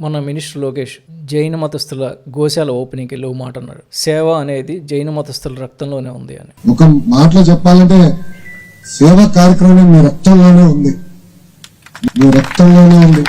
మన మినిస్టర్ లోకేష్ జైన మతస్థుల గోశాల ఓపెనింగ్ వెళ్ళి మాట అన్నాడు. సేవ అనేది జైన మతస్థుల రక్తంలోనే ఉంది అని. ఒక మాటలో చెప్పాలంటే సేవ కార్యక్రమం మీ రక్తంలోనే ఉంది. మీ రక్తంలోనే ఉంది.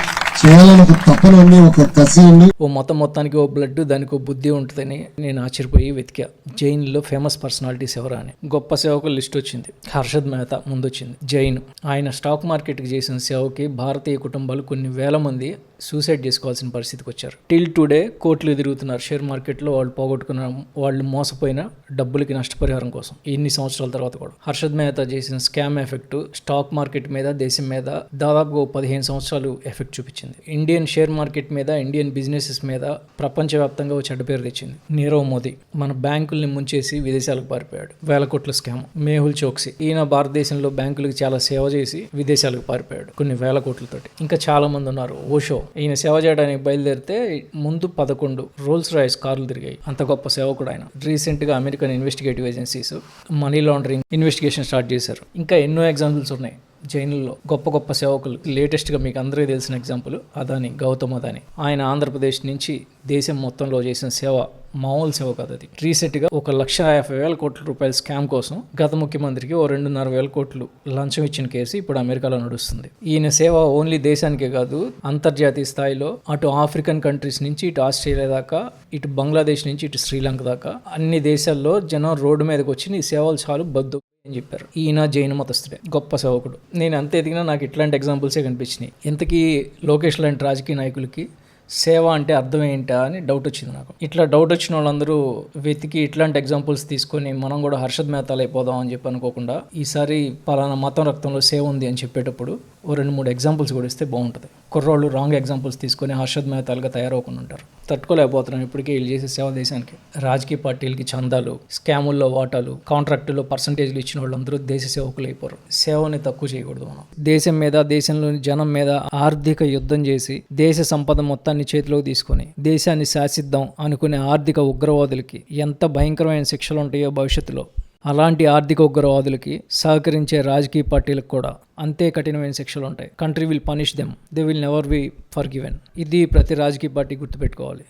చేయాలని ఒక ఉంది ఒక కసి ఉంది ఓ మొత్తం మొత్తానికి ఓ బ్లడ్ దానికి ఓ బుద్ధి ఉంటుందని నేను ఆశ్చర్యపోయి వెతికా. జైన్లో ఫేమస్ పర్సనాలిటీస్ ఎవరా అని. గొప్ప సేవకుల లిస్ట్ వచ్చింది. హర్షద్ మెహతా ముందొచ్చింది. జైన్. ఆయన స్టాక్ మార్కెట్కి చేసిన సేవకి భారతీయ కుటుంబాలు కొన్ని వేల మంది సూసైడ్ చేసుకోవాల్సిన పరిస్థితికి వచ్చారు. టిల్ టుడే కోట్లు ఎదురుగుతున్నారు షేర్ మార్కెట్లో వాళ్ళు పోగొట్టుకున్న వాళ్ళు మోసపోయిన డబ్బులకి నష్టపరిహారం కోసం. ఇన్ని సంవత్సరాల తర్వాత కూడా. హర్షద్ మెహతా చేసిన స్కామ్ ఎఫెక్ట్ స్టాక్ మార్కెట్ మీద దేశం మీద దాదాపు పదిహేను సంవత్సరాలు ఎఫెక్ట్ చూపించింది. ఇండియన్ షేర్ మార్కెట్ మీద ఇండియన్ బిజినెసెస్ మీద ప్రపంచవ్యాప్తంగా ఒక చెడ్డ పేరు తెచ్చింది. నీరవ్ మోదీ మన బ్యాంకుల్ని ముంచేసి విదేశాలకు పారిపోయాడు. వేల కోట్ల స్కామ్. మేహుల్ చోక్సీ. ఈయన భారతదేశంలో బ్యాంకులకు చాలా సేవ చేసి విదేశాలకు పారిపోయాడు కొన్ని వేల కోట్లతోటి. ఇంకా చాలా మంది ఉన్నారు. ఓషో. ఈయన సేవ చేయడానికి బయలుదేరితే ముందు పదకొండు రోల్స్ రాయిస్ కార్లు తిరిగాయి. అంత గొప్ప సేవకుడు ఆయన. రీసెంట్గా American investigative agencies money laundering investigation start చేశారు. ఇంకా ఎన్నో ఎగ్జాంపుల్స్ ఉన్నాయి. జైన్లలో గొప్ప గొప్ప సేవకులు. లేటెస్ట్గా మీకు అందరికీ తెలిసిన ఎగ్జాంపుల్ అదాని గౌతమ్ అదాని. ఆయన ఆంధ్రప్రదేశ్ నుంచి దేశం మొత్తంలో చేసిన సేవ మామూలు సేవ కాదు అది. రీసెంట్గా ఒక లక్ష యాభై వేల కోట్ల రూపాయల స్కామ్ కోసం గత ముఖ్యమంత్రికి ఓ రెండున్నర వేల కోట్లు లంచం ఇచ్చిన కేసు ఇప్పుడు అమెరికాలో నడుస్తుంది. ఈయన సేవ ఓన్లీ దేశానికే కాదు అంతర్జాతీయ స్థాయిలో అటు ఆఫ్రికన్ కంట్రీస్ నుంచి ఇటు ఆస్ట్రేలియా దాకా ఇటు బంగ్లాదేశ్ నుంచి ఇటు శ్రీలంక దాకా అన్ని దేశాల్లో జనం రోడ్డు మీదకి వచ్చి నీ సేవలు చాలు బద్దు అని చెప్పారు. ఈయన జైన మతస్థుడే గొప్ప సేవకుడు. నేను అంత ఎదిగినా నాకు ఇట్లాంటి ఎగ్జాంపుల్సే కనిపించినాయి. ఇంతకీ లోకేష్ లాంటి రాజకీయ నాయకులకి సేవ అంటే అర్థం ఏంటా అని డౌట్ వచ్చింది నాకు. ఇట్లా డౌట్ వచ్చిన వాళ్ళందరూ వెతికి ఇట్లాంటి ఎగ్జాంపుల్స్ తీసుకొని మనం కూడా హర్షద్ మేతాలు అయిపోదాం అని చెప్పి అనుకోకుండా ఈసారి పలానా మతం రక్తంలో సేవ ఉంది అని చెప్పేటప్పుడు ఓ రెండు మూడు ఎగ్జాంపుల్స్ కూడా ఇస్తే బాగుంటుంది. కుర్రోళ్ళు రాంగ్ ఎగ్జాంపుల్స్ తీసుకొని హర్షద్ మేతాలుగా తయారవకుండా ఉంటారు. తట్టుకోలేకపోతున్నాం ఇప్పటికే వీళ్ళు చేసే సేవ దేశానికి. రాజకీయ పార్టీలకి చందాలు స్కాముల్లో వాటాలు కాంట్రాక్టుల్లో పర్సంటేజ్లు ఇచ్చిన వాళ్ళందరూ దేశ సేవకులు అయిపోరు సేవని తక్కువ చేయకూడదు మనం. దేశం మీద దేశంలోని జనం మీద ఆర్థిక యుద్ధం చేసి దేశ సంపద మొత్తాన్ని చేతిలోకి తీసుకొని దేశాన్ని శాసిద్దాం అనుకునే ఆర్థిక ఉగ్రవాదులకి ఎంత భయంకరమైన శిక్షలు ఉంటాయో భవిష్యత్తులో అలాంటి ఆర్థిక ఉగ్రవాదులకి సహకరించే రాజకీయ పార్టీలకు కూడా అంతే కఠినమైన శిక్షలు ఉంటాయి country will punish them they will never be forgiven ఇది ప్రతి రాజకీయ పార్టీ గుర్తుపెట్టుకోవాలి.